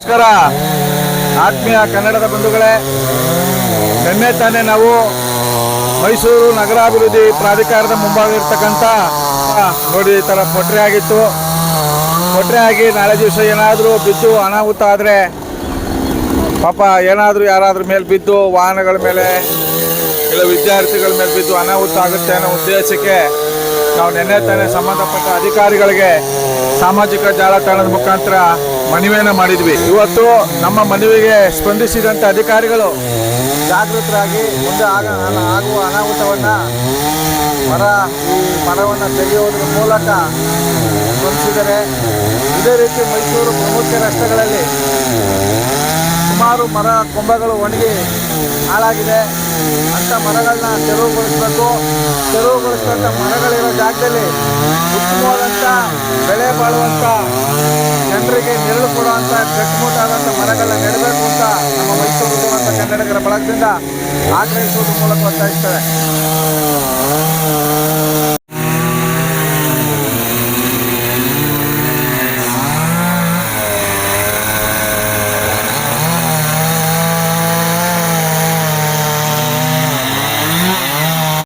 ನಮಸ್ಕಾರ. ಆತ್ಮೀಯ ಕನ್ನಡದ ಬಂಧುಗಳೇ, ನಿನ್ನೆ ತಾನೇ ನಾವು ಮೈಸೂರು ನಗರಾಭಿವೃದ್ಧಿ ಪ್ರಾಧಿಕಾರದ ಮುಂಭಾಗ ಇರ್ತಕ್ಕಂಥ ನೋಡಿ ಈ ಥರ ಪೊಟ್ರೆ ಆಗಿತ್ತು. ಪೊಟ್ರೆ ಆಗಿ ನಾಳೆ ದಿವಸ ಏನಾದರೂ ಬಿದ್ದು ಅನಾಹುತ ಆದರೆ, ಪಾಪ ಏನಾದರೂ ಯಾರಾದರೂ ಮೇಲೆ ಬಿದ್ದು ವಾಹನಗಳ ಮೇಲೆ, ಇಲ್ಲ ವಿದ್ಯಾರ್ಥಿಗಳ ಮೇಲೆ ಬಿದ್ದು ಅನಾಹುತ ಆಗುತ್ತೆ ಅನ್ನೋ ಉದ್ದೇಶಕ್ಕೆ ನಾವು ನಿನ್ನೆ ತಾನೇ ಸಂಬಂಧಪಟ್ಟ ಅಧಿಕಾರಿಗಳಿಗೆ ಸಾಮಾಜಿಕ ಜಾಲತಾಣದ ಮುಖಾಂತರ ಮನವಿಯನ್ನು ಮಾಡಿದ್ವಿ. ಇವತ್ತು ನಮ್ಮ ಮನವಿಗೆ ಸ್ಪಂದಿಸಿದಂಥ ಅಧಿಕಾರಿಗಳು ಜಾಗೃತರಾಗಿ ಮುಂದೆ ಆಗ ಆಗುವ ಅನಾಹುತವನ್ನು ಮರ, ಈ ಮರವನ್ನು ತೆಗೆಯುವುದರ ಮೂಲಕ ಸ್ಪಂದಿಸಿದರೆ ಇದೇ ರೀತಿ ಮೈಸೂರು ಪ್ರಮುಖ ರಸ್ತೆಗಳಲ್ಲಿ ಸುಮಾರು ಮರ, ಕೊಂಬಗಳು ಒಣಗಿ ಹಾಳಾಗಿದೆ. ಅಂಥ ಮರಗಳನ್ನ ತೆರವುಗೊಳಿಸಬೇಕು. ತೆರವುಗೊಳಿಸಿದಂಥ ಮರಗಳಿರೋ ಜಾಗದಲ್ಲಿ ಉತ್ತಮವಾದಂಥ ಬೆಳೆ ಬಾಳುವಂಥ ಜನರಿಗೆ ನೆರಳು ಕೊಡುವಂಥ ಗಟ್ಟಿಮುಟ್ಟಾದಂಥ ಮರಗಳನ್ನ ನೆಡಬೇಕು ಅಂತ ನಮ್ಮ ಮೈಸೂರು ಅಂತ ಕನ್ನಡಿಗರ ಬಳಗದಿಂದ ಆಗ್ರಹಿಸುವುದರ ಮೂಲಕ ಒತ್ತಾಯಿಸ್ತೇವೆ.